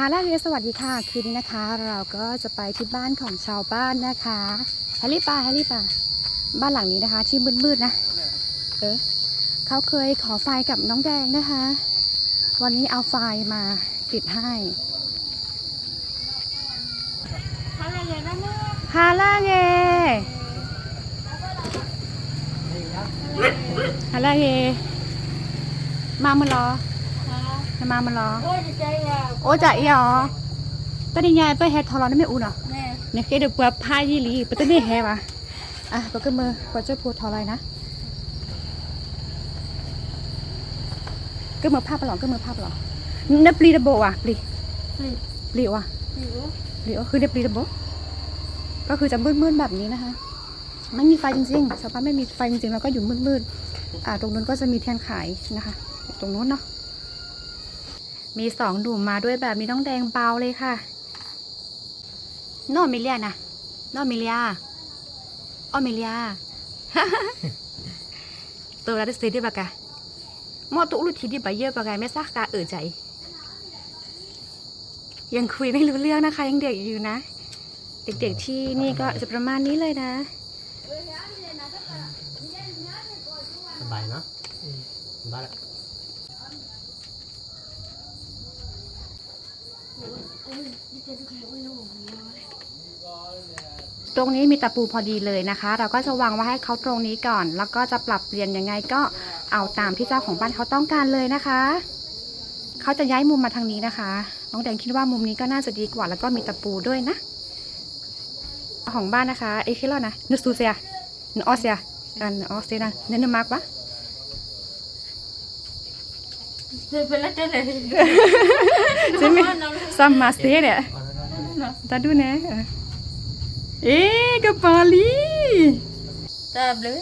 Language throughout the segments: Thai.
ฮาลาเฮสวัสดีค่ะ คืนนี้นะคะ เราก็จะไปที่บ้านของชาวบ้านนะคะแฮร์รี่ปาแฮร์รี่ปาบ้านหลังนี้นะคะ ที่มืดๆนะ เออเขาเคยขอไฟกับน้องแดงนะคะ วันนี้เอาไฟมาติดให้ฮาลาเฮฮาลาเฮมามันรอ มามันรอ Ôi trời ơi, โอ้จะอีหรอตอนนี้ยายไปแฮทอรอนไม่อุ่นเหรอ nè, เนี่ยเคยเดือบว่าพายี่หลีปะตอนนี้แฮวะอะปะก็มือปะเจ้าพูดทอไรนะก็มือภาพปะหรอก็มือภาพปะหรอเนปลีระโบอะปลี Pli. ปลีว่ะ hiểu, ปลีก็คือเนปลีระโบก็คือจะมืดๆแบบนี้นะคะไม่มีไฟจริงๆชาวบ้านไม่มีไฟจริงๆแล้วก็อยู่มืดๆอ่าตรงนู้นก็จะมีเทียนขายนะคะ ตรงนู้นเนาะ มีสองหนุ่มมาด้วยแบบมีน้องแดงเบาเลยค่ะ No Emilia na. No Emilia. Oh Emilia. ตัวเราได้ซื้อได้ปะกะมอตุลุทีดีไปเยอะปะกะไม่ซักกาเออใจ ยังคุยไม่รู้เรื่องนะคะ ยังเด็กอยู่นะ เด็กๆที่นี่ก็จะประมาณนี้เลยนะ สบายเนาะสบายละ ตรงนี้มีตะปูพอดีเลยนะคะ เราก็จะวางไว้ให้เขาตรงนี้ก่อน แล้วก็จะปรับเปลี่ยนยังไงก็เอาตามที่เจ้าของบ้านเขาต้องการเลยนะคะเขาจะย้ายมุมมาทางนี้นะคะ น้องแดงคิดว่ามุมนี้ก็น่าจะดีกว่า แล้วก็มีตะปูด้วยนะ ของบ้านนะคะเอคิลอนะนุสูเซียนออเซียกันออเซียนะเนนมาร์กปะ tôi phải lấy cái này. ใช่ไหม Nó- nó- ซัมมาเซียเนี่ยตาดูนะเอ๊ะกระเป๋าลี Ta bleu,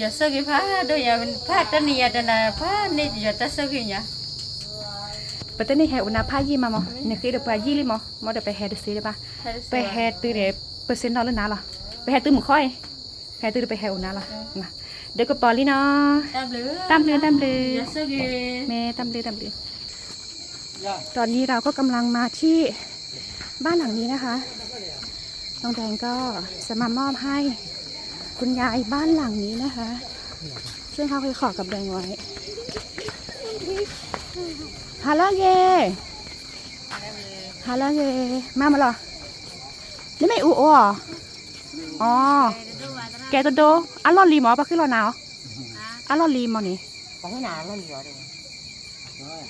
giờ sao cái phá, đôi giờ mình phá tên này, tên là phá này, giờ ta sao cái nhỉ? ปะเต้นนี่แฮอุนาพายี่มาหมอเนี่ยคือเดี๋ยวไปยี่เลยหมอหมอเดี๋ยวไปแฮดซีได้ปะ Hay ไป sao? แฮตื้อเดี๋ยวเปอร์เซ็นต์นอลหรือนาหรอไปแฮตื้อหมูค่อยแฮตื้อเดี๋ยวไปแฮอุนาหรอนะ เดี๋ยวกระเป๋าลีเนาะ Ta bleu. Tam bleu, tam bleu. Giờ sao cái แม่ตำเลยตำเลยตอนนี้เราก็กำลังมาที่บ้านหลังนี้นะคะน้องแดงก็จะมามอบให้คุณยายบ้านหลังนี้นะคะ ซึ่งเขาเคยขอกับแดงไว้ฮัลโหลเยฮัลโหลเยมามาเหรอนี่ไม่อูอ๋ออ๋อ แกตัวโดอัลลอลีหมอปะคือรอหนาวอัลลอลีหมอนี่ có cái nào nó nhiều rồi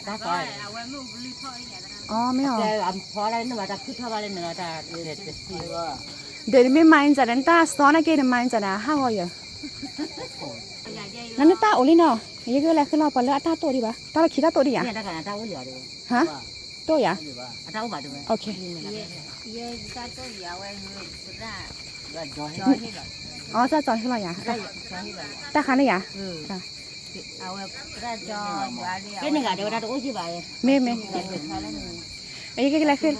đã Rồi, coi à, quên mua bự thôi vậy đó. อ๋อไม่ออก Đây, ẩm phó đây nó mà ta cứ theo ba lên nữa ta để để để xí ดี๋ยวไม่มาอินจัดนั้นตาซ้อนอะไรกันมาอินจัดนะห้าวันอยู่ Dạ, dây นั่นตาโอลิเนาะยังก็อะไรคือเราไปแล้วตาตัวดีปะตาเราคิดตาตัวดีอะ Này ta cả ta có nhiều rồi ฮะตัวอะ à ta có bảo được โอเค dây ta có dạo em thực ra rồi rồi hết cho hết rồi อ๋อจะจอนคือเราอะ đây cho hết rồi ตาคันเลยอะ ừ à em ra cho dọa đi cái này cả đều ta cũng chứ vậy เมย์เมย์ để để thôi đấy ยังก็อะไรคือ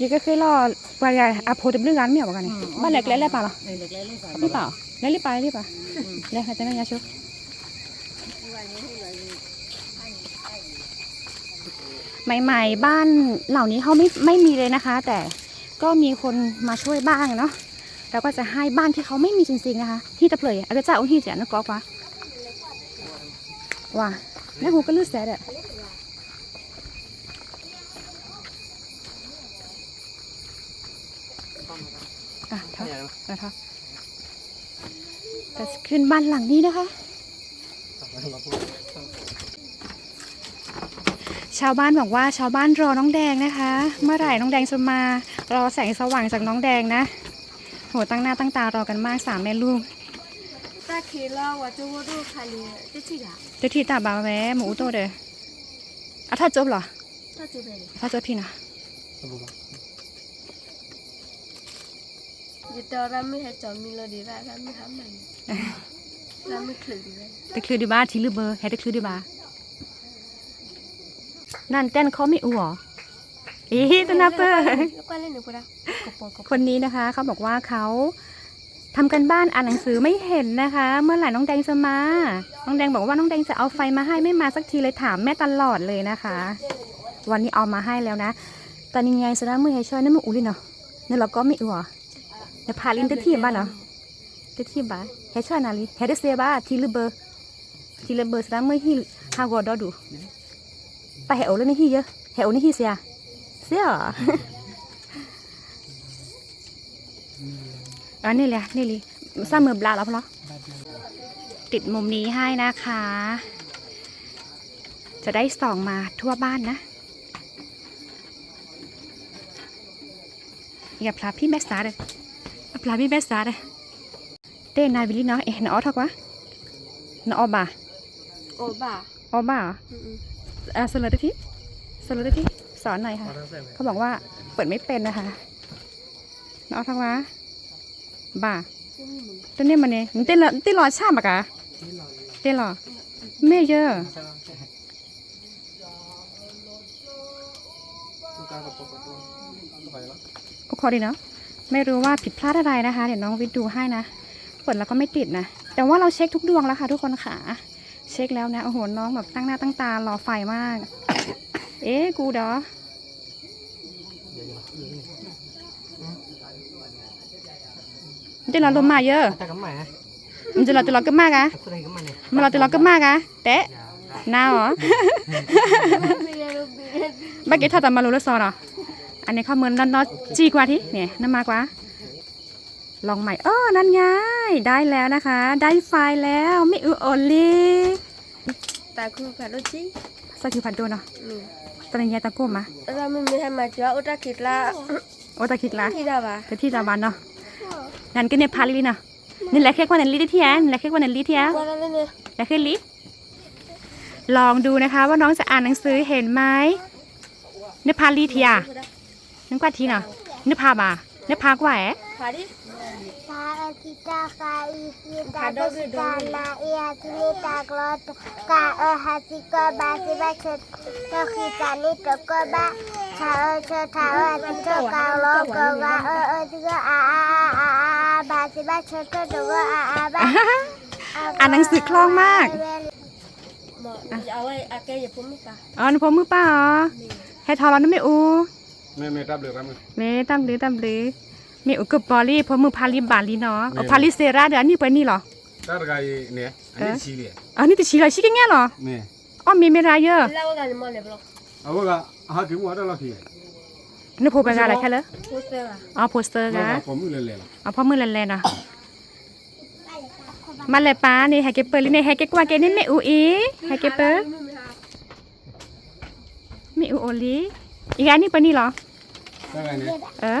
ยังก็คือรอไปอะโพดเรื่องงานไม่ออกกันนี่บ้านเล็กเล็กๆป่ะหรอ đây được lấy lấy phải ไม่เปล่าเล็กรีบไปรีบไปเล็กจะไม่ยาชุใหม่ ๆ บ้านเหล่านี้เขาไม่ไม่มีเลยนะคะ แต่ก็มีคนมาช่วยบ้างเนาะ เราก็จะให้บ้านที่เขาไม่มีจริงๆนะคะ ที่ตะเปลยอาจจะเจ้าที่เสียนึกกอกว่าว่าแล้วหูก็ลืดแสดอะอะเท่านะคะจะขึ้นบ้านหลังนี้นะคะ ชาวบ้านบอกว่าชาวบ้านรอน้องแดงนะคะ เมื่อไหร่น้องแดงจะมารอแสงสว่างจากน้องแดงนะ โหตั้งหน้าตั้งตารอกันมากสามแม่ลูก ta khi lo và chú vô đu khai lì cái gì cả เดี๋ยวทีตาบาแวหมูโตเด้ออะถ้าจบเหรอ ta chú về ถ้าจบพี่นะ giờ tao ra mới hay chọn mình lo đi ra ra mới hám mình ra mới khử đi ra ตะคลือดีบ้าทีลือเบอร์ให้ตะคลือดีบ้านั่นเต้นเขาไม่อู๋เหรอ อีตัวนับเปอร์คนนี้นะคะเขาบอกว่าเขาทำกันบ้านอ่านหนังสือไม่เห็นนะคะ เมื่อไหร่น้องแดงจะมา น้องแดงบอกว่าน้องแดงจะเอาไฟมาให้ไม่มาสักทีเลยถามแม่ตลอดเลยนะคะ วันนี้เอามาให้แล้วนะแต่ยังไงสระมือให้ช่วยนั่นมันอุ่นเลยเนาะนี่เราก็ไม่อุ่นอะเดี๋ยพาลินเตที่บ้านเนาะเตที่บ้านให้ช่วยนาลีให้ได้เสียบ้าทีละเบอร์ทีละเบอร์สระมือที่ฮาวอดอดูไปให้โอเลยนี่ที่เยอะให้โอนี่ที่เสีย เสียเหรออันนี้เลยนี่เลยซ้ำมือบลาแล้วพอละติดมุมนี้ให้นะคะ จะได้ส่องมาทั่วบ้านนะ อย่าพลาดพี่แม่สาเลยอย่าพลาดพี่แม่สาเลยเต้นายวิลลี่เนาะเอ๊ะนออทอกวะนออบ่าโอ้บ่าออบ่าเหรอเออสโลว์ได้ที่สโลว์ได้ที่ สอนหน่อยค่ะ เขาบอกว่าเปิดไม่เป็นนะคะน้ออทอกวะบ่าเต้นนี่ยมันเนี่ยเต้นเต้นรอชาบะกะเต้นรอไม่เยอะใช่ไหมใช่ต้องการกับปกติต้องไปแล้วโอดีเนาะไม่รู้ว่าผิดพลาดอะไรนะคะ เดี๋ยวน้องวิทย์ดูให้นะเปิดแล้วก็ไม่ติดนะ แต่ว่าเราเช็คทุกดวงแล้วค่ะทุกคนค่ะ เช็คแล้วนะ โอ้โห น้องแบบตั้งหน้าตั้งตารอไฟมาก เอ๊ะกูเดอเดี๋ยวเดี๋ยวมันจะรอลมมาเยอะแต่ก็ใหม่ฮะมันจะรอจะรอก็มากอะพูดอะไรก็มาเนี่ยมันรอจะรอก็มากอะเตะหน้าเหรอบักเก็ตถ้าแต่มารู้แล้วซอนเหรออันนี้ข้อมือนนอจีกว่าที่เนี่ยน้ำมากว่าลองใหม่เออนั่นไงได้แล้วนะคะ ได้ไฟล์แล้วไม่อือโอลีตาคือผ่านรถจีสักคือพันตัวเนาะนี่ตอนนี้ตะโก้มาเราไม่มีให้มาจ้าอุตาคิดละโอ้ตะคิดละที่ดาวะแต่ที่ตะวันเนาะ นั่นก็เนี่ยพาลีเนาะนี่แหละแค่กว่านั้นลีที่แอนแหละแค่กว่านั้นลีที่แอนว่าอะไรเนี่ยแหละแค่ลีลองดูนะคะว่าน้องจะอ่านหนังสือเห็นไหมเนพาลีเทียนึกว่าทีเนาะเนพาบาเนพากว่าแอะผ่าดิ Ka kita ka isi ka kita na iya kita klot ka e hati ko ba si ba chut to kita ni to ko ba cha e cho tha e hati to ka lo ko ba e e ti ko a a a a a ba si ba chut to to ko a a ba อ่านหนังสือคล่องมากหมอจะเอาไว้อาแกอย่าพุ่มไม่ตาอ๋อหนูพมือเปล่าอ๋อให้ทอร้อนนั่นไม่อูไม่ไม่รับเลยครับมึงเมตั้มหรือตั้มหรือ ไม่อูกับปอลี่พมือพาลีบาลีเนาะเอานี่พาลีเซราเดี๋ยวอันนี้ไปนี่เหรอถ้าไกเนี่ยอันนี้ชีเลยอันนี้ติชีเลยชิคกี้พายเหรอเนี่ยอ๋อมีเมรายเยอะแล้วกันมอเลยบล็อกเอาว่าหาถึงว่าได้ละทีนี่พูดไปกันอะไรแค่เลยพูดเตอร์อ๋อโปสเตอร์มานะผมมือเลยเลยเอาพ่อมือแลนๆเนาะมาเลยป้านี่ให้เก็บเปิดเลยนี่ให้เก็บกว่าเกนี่ไม่อูอีให้เก็บเปิดไม่อูโอลีอีกอันนี้ไปนี่เหรอถ้าไงเนี่ยเออ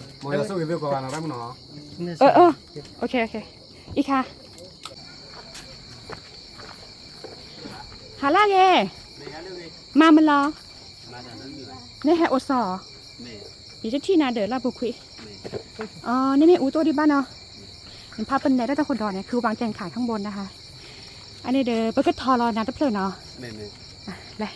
ล้วสเกยสเกยก็กาเดะเหรออะปกติแล้วฮีแล้วชอบถือด้านเนาะเนี่ยเนี่ยรามิดับแลด้านเนาะแลด้านเนาะตามลือตามลือตามลือแต่แต่รามินี่พอได้บ๊ายบายบ๊ายบายจะตัวที่อันนี้จะตัวบัตรเอ๊ะครับเอ๊ะเนาะตามาเจจะเลยมอยาสู้กันด้วยกันนะรามิเนาะเออเออโอเค โอเค อีกค่ะ หาลาเยมามันรอนี่แฮโอซออีเจะที่นาเดอลาบุคุยอ๋อ นี่ไม่อูตัวดีบ้านเนาะเห็นภาพเป็นไหนได้ต่คนดอนเนี่ยคือวางแจงขายข้างบนนะคะ อันนี้เดอเปิดก็ทอรอนาตะเพลินเนาะ เนี่ยเนี่ย อะเลย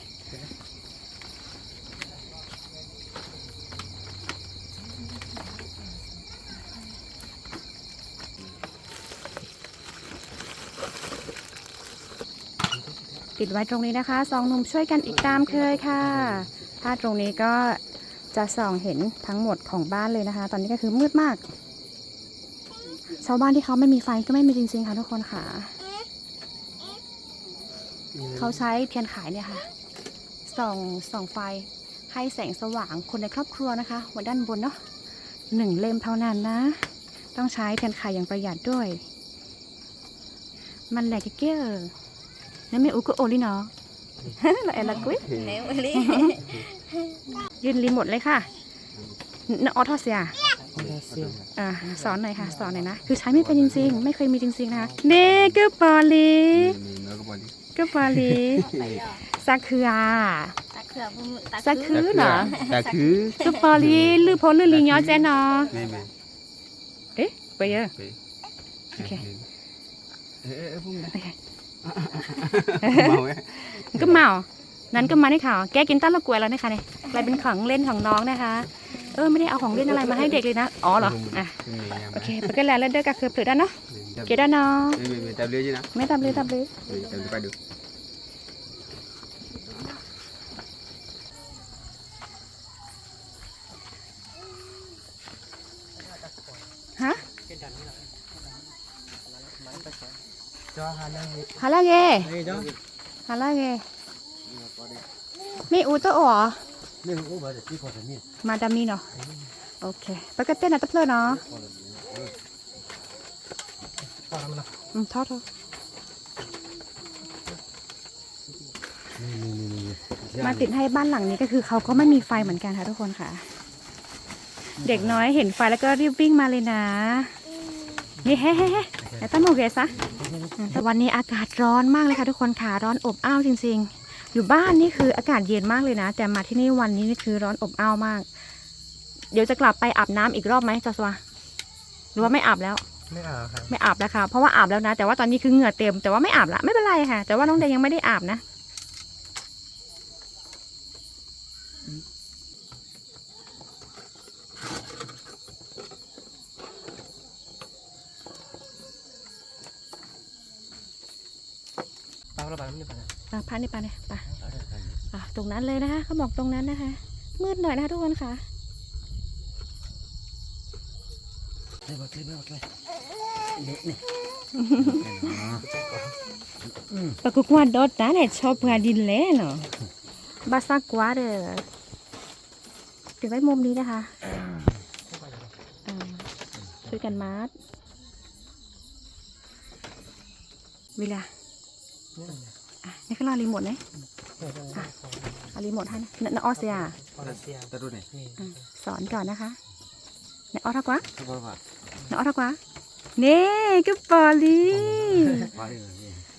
ติดไว้ตรงนี้นะคะสองหนุ่มช่วยกันอีกตามเคยค่ะ ถ้าตรงนี้ก็จะส่องเห็นทั้งหมดของบ้านเลยนะคะ ตอนนี้ก็คือมืดมาก ชาวบ้านที่เขาไม่มีไฟก็ไม่มีจริงๆค่ะทุกคนค่ะ เขาใช้เทียนขายเนี่ยค่ะ ส่องส่องไฟให้แสงสว่างคนในครอบครัวนะคะไว้ด้านบนเนาะหนึ่งเล่มเท่านั้นนะ ต้องใช้เทียนไขอย่างประหยัดด้วย มันแหลกเก้อ นั่นไม่อุกโอลิเนาะเราเอลกุ้ยแนวเลยยืนรีโมทเลยค่ะนออทอเสียโอเคเสียอ่าสอนหน่อยค่ะ สอนหน่อยนะ คือใช้ไม่เป็นจริงๆ ไม่เคยมีจริงๆนะคะเนกปอลีเนี่ยก็พอดีกปอลีสักคืออาตะคคือผมตักสักคือเนาะแต่คือซุปเปอร์ลีลือพลลือลีย้อเจเนาะแม่แม่เอ๊ะไปเยอะไปโอเค เออเออพวกนี้โอเคเมาไหมก็เมา นั้นก็มาในข่าว แกกินต้นละกล้วยแล้วนะคะเนี่ยกลายเป็นของเล่นของน้องนะคะ เออไม่ได้เอาของเล่นอะไรมาให้เด็กเลยนะ อ๋อเหรอ อะ โอเคไปกันแล้วเล่นด้วยกันคือเปลือกด้านเนาะ เกด้านเนาะแม่แม่แม่ตับเรือจีนะไม่ตับเลยตับเลยเออตับเรือ ไปดู ฮะ cho hà năng gì ฮาลาเก đây đó ฮาลาเกมีอูโตอ๋อ nhưng cũng bởi để chỉ có thể nhìn มาดามีเนาะโอเคไปกันเต้นนะตับเพลเนาะ to lắm nào อืมทอดทอดมาติดให้บ้านหลังนี้ก็คือเขาก็ไม่มีไฟเหมือนกันค่ะทุกคนค่ะ เด็กน้อยเห็นไฟแล้วก็รีบวิ่งมาเลยนะ นี่เฮ้เฮ้เฮ้แต่ตั้งโมเกซะแต่ วันนี้อากาศร้อนมากเลยค่ะทุกคนค่ะร้อนอบอ้าวจริง ๆ อยู่บ้านนี่คืออากาศเย็นมากเลยนะ แต่มาที่นี่วันนี้นี่คือร้อนอบอ้าวมาก เดี๋ยวจะกลับไปอาบน้ำอีกรอบไหมจอสวาหรือว่าไม่อาบแล้ว mới à hả ไม่อาบแล้วค่ะเพราะว่าอาบแล้วนะ แต่ว่าตอนนี้คือเหงื่อเต็มแต่ว่าไม่อาบละไม่เป็นไรค่ะ แต่ว่าน้องแดงยังไม่ได้อาบนะ tao là bạn như bạn này อะพานี่ไปเนี่ยไปอะตรงนั้นเลยนะคะเขาบอกตรงนั้นนะคะ มืดหน่อยนะคะทุกคนค่ะ đây bật lên bật lên nè nè ปะกุกวาดอดนะเนี่ยชอบงานดินแล้วเนาะบาซากวาเดอติดไว้มุมนี้นะคะอ่าช่วยกันมาร์ทเวลา อะนี่คือเรารีโมทไหมเอารีโมทให้นะนนออเซียตัดดูหน่อยอะสอนก่อนนะคะนออทักวะสบายป่ะนออทักวะนี่กุปอลีมาดิ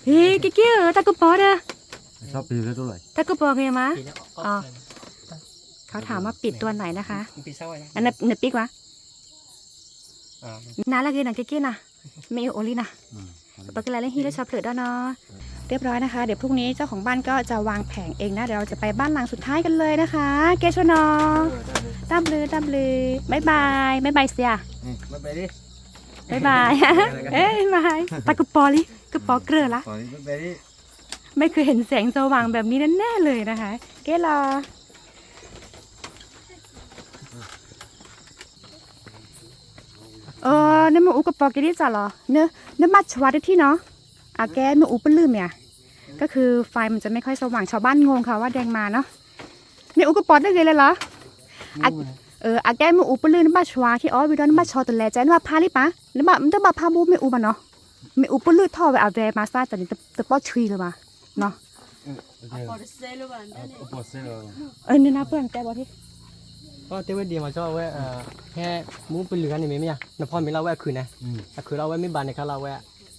เฮ้ยกิ๊กกิ๊กตะกุปอเด้อชอบปีนแล้วตัวไหนตะกุปอไงมะ thì nó Ờ. off เขาถามว่าปิดตัวไหนนะคะ vì sao vậy อันนั้นเนบปิกวะ à นาละเกนะเก๊กๆนะไม่โอลีนะ ปกติแล้วฮีแล้วชอบเผือดเนาะ เรียบร้อยนะคะ เดี๋ยวพรุ่งนี้เจ้าของบ้านก็จะวางแผงเองนะ เดี๋ยวเราจะไปบ้านหลังสุดท้ายกันเลยนะคะ เกชวนอตับลือตับลือบายบายบายบายเสียมาไปดิบายบายเอ้ยบายตะกุปอลิกุปอเกลือละขอนี่มาไปดิไม่เคยเห็นแสงสว่างแบบนี้แน่ๆเลยนะคะ เกลอเออเนี่ยมาอุกปอกเกดิจ้ะเหรอเนอะเนอะมาชวาได้ที่เนาะ อาแกมาอุปลืมเนี่ยก็คือไฟมันจะไม่ค่อยสว่างชาวบ้านงงค่ะว่าแดงมาเนาะเนี่ยอุกปอได้เลยเลยเหรออะเอออาแกมาอุปลืมนมาชวาที่อ๋อวิดอนมาชอตแลใจนว่าพาลิปะนมามันต้องมาพาบูไม่อุปะเนาะไม่อุปลืมท่อไปเอาแดมาซาแต่นี่ตะป้อชุยเลยมาเนาะพอจะเซลวันได้เนี่ยปวดเส้นเลยเออเนี่ยนะเพื่อนแกบอกที่ có tiêu điểm mà cho vậy à he muốn bên lửa này mấy nha nó phong mình lao vậy khử này à khử lao vậy mấy bạn này khá lao vậy à cả à cả bơ xà lạp được gì lao nè nó bắt choi choi vậy này เออบ้านชอตแลใจ mà cái soi vậy này เออพาพากันรีบปะอีอีอีเฮียอันมีอูตัวดีบ้านเนาะอากาเจ้าว่ะ à chào vậy cho này bài นี่เหรอเจ้าเอ๋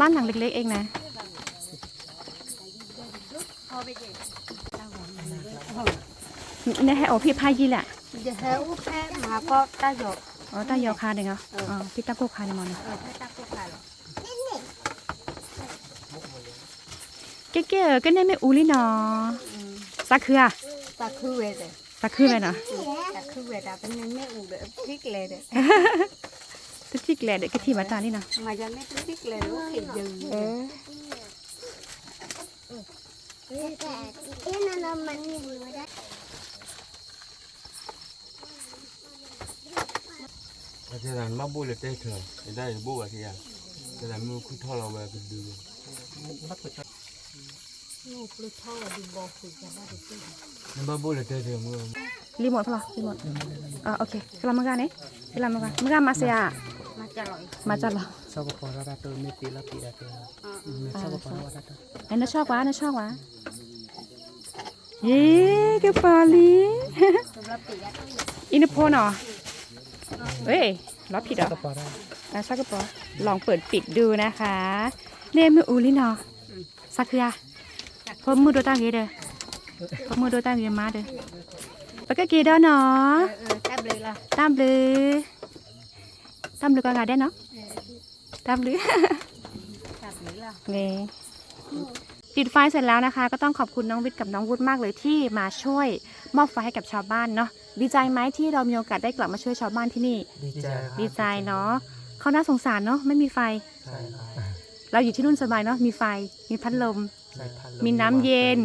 บ้านหลังเล็กๆเองนะพอไปเก็บเนี่ยให้โอพี่พายีแหละเดี๋ยวเฮาแพ้มาก็ตาหยกอ๋อตายาวคาเด้งเหรออ๋อพี่ตะโกคาเดมอนนะเออให้ตากุกขาหรอเก๋ๆก็เนี่ยไม่อูลี่เนาะสักคืออะตาคือเวเดสักคือเลยเนาะตาคือเวดาเป็นไม่อูเดพริกเลยเดตุจิกแหละเด็กกะทิมาตานี่เนาะ มาจะไม่พริกเลยว่าเขียยืนเออแต่ที่นั่นมันอยู่ได้แต่นั้นมาบูเลยเต้เถอะได้บูแบบที่อะแต่นั้นมือคุยท่อเราแบบดู bắt được cho Nampak boleh tu dia mu. รีโมทพอรีโมทอ่า โอเคสลามกันนี่สลามกันมึงกันมาเสีย Macam loh. มาจัดเหรอชอบพอราได้ตัวไม่ปีละปีละตัวชอบพอเราได้ตัวไอ้น่าชอบวะน่าชอบวะเย้กระเป๋าลีอินโพนเหรอเฮ้ยรับผิดเหรอพอได้อะชอบกระเป๋าลองเปิดปิดดูนะคะเนมอูลินเหรอสักคือพมมือโดตั้งเกเด้อพมมือโดตั้งเกมาเด้อ ปากกาเกเด้อเนาะ Tak boleh lah. ตามเลยตามเลยก็กาได้เนาะตามเลย Tak boleh lah. นี่ปิดไฟเสร็จแล้วนะคะ ก็ต้องขอบคุณน้องวิทย์กับน้องวุฒิมากเลยที่มาช่วยมอบไฟให้กับชาวบ้านเนาะดีใจไหมที่เรามีโอกาสได้กลับมาช่วยชาวบ้านที่นี่ ดีใจครับดีใจเนาะเขาน่าสงสารเนาะไม่มีไฟ ใช่ครับเราอยู่ที่นู่นสบายเนาะมีไฟ มีพัดลม ใช่พัดลมีน้ำเย็น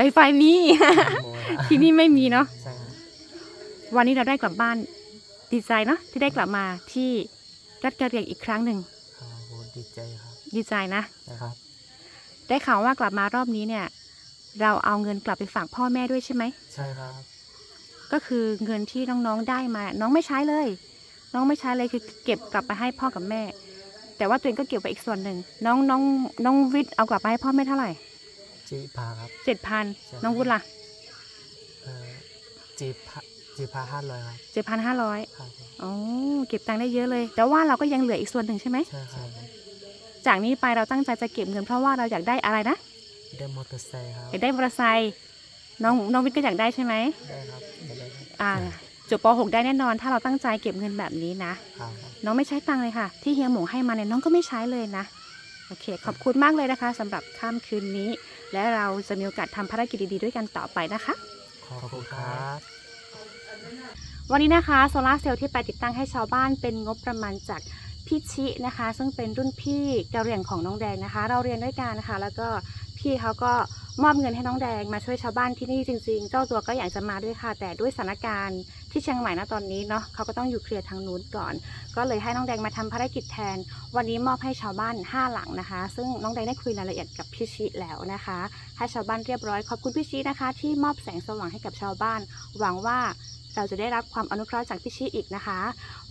ไฟไฟมี ที่นี่ไม่มีเนาะใช่ครับวันนี้เราได้กลับบ้านดีใจเนาะที่ได้กลับมาที่รัฐกะเหรี่ยงอีกครั้งหนึ่งครับโหดีใจครับดีใจนะ นะครับ ได้ข่าวว่ากลับมารอบนี้เนี่ย เราเอาเงินกลับไปฝากพ่อแม่ด้วยใช่ไหม ใช่ครับ ก็คือเงินที่น้องๆได้มา น้องไม่ใช้เลย น้องไม่ใช้เลยคือเก็บกลับไปให้พ่อกับแม่ แต่ว่าตัวเองก็เก็บไปอีกส่วนหนึ่งน้องน้องน้องวิทย์เอากลับไปให้พ่อแม่เท่าไหร่ จีพาครับ เจ็ดพันใช่ น้องวุฒิล่ะเอ่อจีพาจีพาห้าร้อยครับเจ็ดพันห้าร้อยครับผมอ๋อเก็บตังค์ได้เยอะเลย แต่ว่าเราก็ยังเหลืออีกส่วนหนึ่งใช่ไหม ใช่ครับจากนี้ไปเราตั้งใจจะเก็บเงินเพราะว่าเราอยากได้อะไรนะ ได้มอเตอร์ไซค์ครับอยากได้มอเตอร์ไซค์น้องน้องวิทย์ก็อยากได้ใช่ไหมได้ครับได้เลยครับอ่าจบป .6 ได้แน่นอน ถ้าเราตั้งใจเก็บเงินแบบนี้นะ ครับ น้องไม่ใช้ตังค์เลยค่ะ ที่เฮียหมูให้มาเนี่ยน้องก็ไม่ใช้เลยนะ โอเค ขอบคุณมากเลยนะคะสำหรับค่ำคืนนี้ และเราจะมีโอกาสทำภารกิจดีๆด้วยกันต่อไปนะคะ ขอบคุณครับ วันนี้นะคะโซลาร์เซลล์ที่ไปติดตั้งให้ชาวบ้านเป็นงบประมาณจากพี่ชินะคะ ซึ่งเป็นรุ่นพี่กะเหรี่ยงของน้องแดงนะคะ เราเรียนด้วยกันนะคะ แล้วก็ พี่เขาก็มอบเงินให้น้องแดงมาช่วยชาวบ้านที่นี่จริงๆ เจ้าตัวก็อยากจะมาด้วยค่ะ แต่ด้วยสถานการณ์ที่เชียงใหม่นะตอนนี้เนาะเขาก็ต้องอยู่เคลียร์ทางนู้นก่อน ก็เลยให้น้องแดงมาทำภารกิจแทน วันนี้มอบให้ชาวบ้าน 5 หลังนะคะ ซึ่งน้องแดงได้คุยรายละเอียดกับพี่ชิแล้วนะคะ ให้ชาวบ้านเรียบร้อยขอบคุณพี่ชินะคะ ที่มอบแสงสว่างให้กับชาวบ้าน หวังว่าเราจะได้รับความอนุเคราะห์จากพี่ชิอีกนะคะ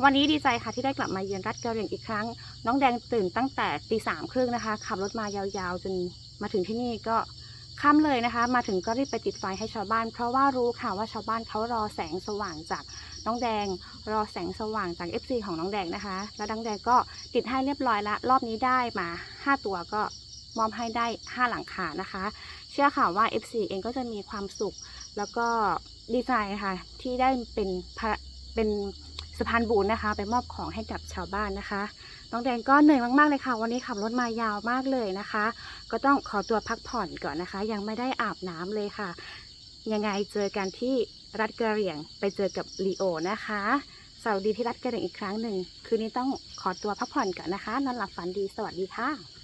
วันนี้ดีใจค่ะที่ได้กลับมาเยือนรัฐกะเหรี่ยงอีกครั้ง น้องแดงตื่นตั้งแต่ตีสามครึ่งนะคะ ขับรถมายาวๆจน มาถึงที่นี่ก็ค่ำเลยนะคะ มาถึงก็รีบไปติดไฟให้ชาวบ้าน เพราะว่ารู้ค่ะว่าชาวบ้านเขารอแสงสว่างจากน้องแดง รอแสงสว่างจาก FC ของน้องแดงนะคะ แล้วน้องแดงก็ติดให้เรียบร้อยละ รอบนี้ได้มา 5 ตัวก็มอบให้ได้ 5 หลังคานะคะ เชื่อค่ะว่า FC เองก็จะมีความสุข แล้วก็ดีใจค่ะที่ได้เป็นเป็นสะพานบุญนะคะ ไปมอบของให้กับชาวบ้านนะคะ น้องแดงก็เหนื่อยมากๆเลยค่ะ วันนี้ขับรถมายาวมากเลยนะคะ ก็ต้องขอตัวพักผ่อนก่อนนะคะ ยังไม่ได้อาบน้ำเลยค่ะ ยังไงเจอกันที่รัฐกระเหรี่ยงไปเจอกับลีโอนะคะสวัสดีที่รัฐกระเหรี่ยงอีกครั้งหนึ่งคืนนี้ต้องขอตัวพักผ่อนก่อนนะคะนอนหลับฝันดีสวัสดีค่ะ